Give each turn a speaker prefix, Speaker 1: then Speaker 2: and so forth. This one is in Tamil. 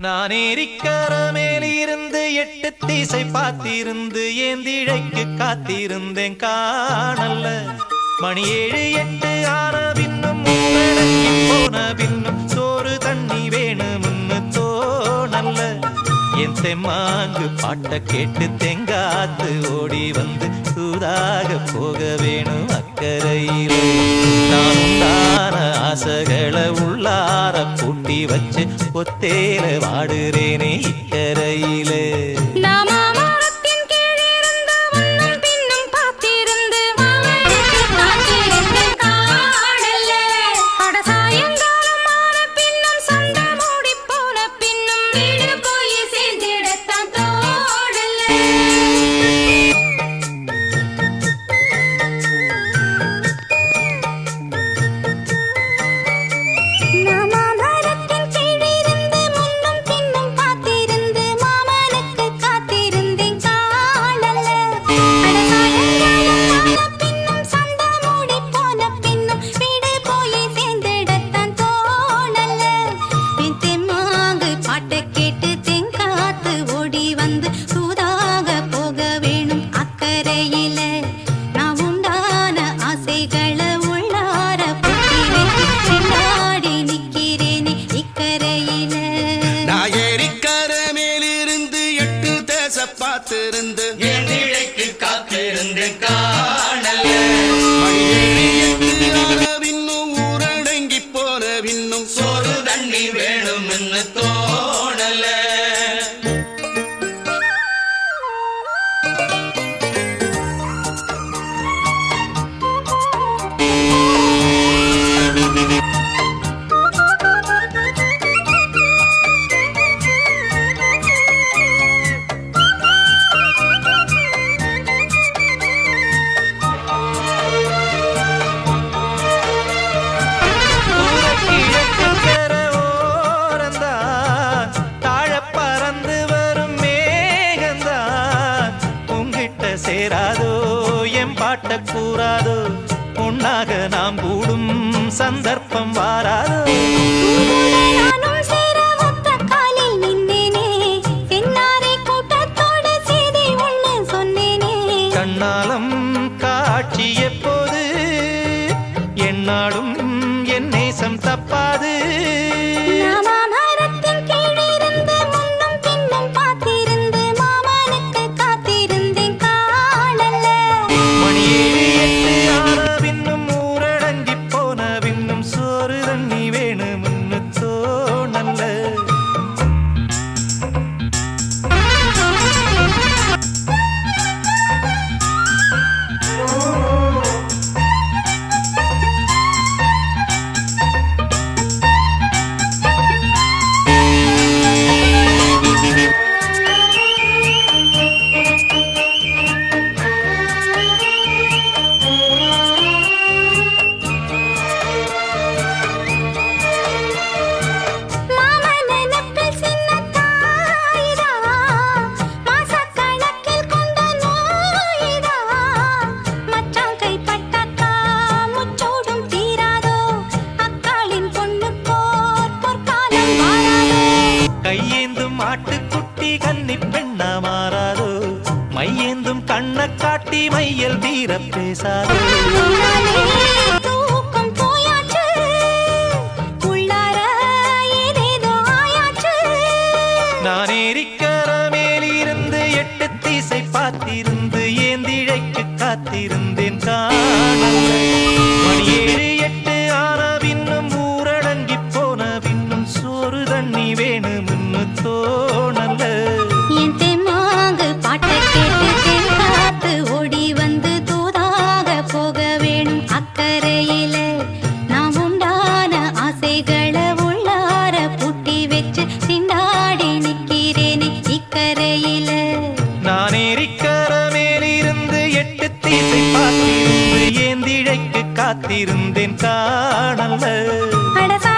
Speaker 1: நான் ஏரிக்கரமேலிருந்து எட்டு தீசை பார்த்திருந்து ஏந்திழைக்கு காத்திருந்தேன் காணல்ல. மணி ஏழு எட்டு ஆன பின்னும் போன பின்னும் சோறு தண்ணி வேணும்னு தோணல்ல. என் செம்மாங்கு பாட்ட கேட்டு தெங்காத்து ஓடி வந்து சூதாக போக வேணும் அக்கறையில். நான் உண்டான ஆசைகளை வச்சு ஒத்தேல வாடுறேனே இக்கரையிலே.
Speaker 2: நாமாமரத்தின் அக்கறையில நான் உண்டான ஆசைகளை உள்ளார பின்னாடி நிக்கிறேனே இக்கரையில.
Speaker 3: நான் ஏரிக்கர மேலிருந்து எட்டு தேச பார்த்திருந்து
Speaker 1: சேராதோ என் பாட்ட கூறாதோ உன்னாக நாம் கூடும் சந்தர்ப்பம் வாராதோ. கண்ணாலம் காட்சி எப்போது? என்னாலும் கன்னி பெண்ணா மாறாதோ. மையேந்தும் கண்ண காட்டி மையல் வீர பேசாதோ. நான் மேலிருந்து எட்டு தீசை பார்த்திருந்து ஏந்திழைக்கு காத்திருந்தேன் காணல்ல காத்திருந்தேன் காணல்ல.
Speaker 2: அடசா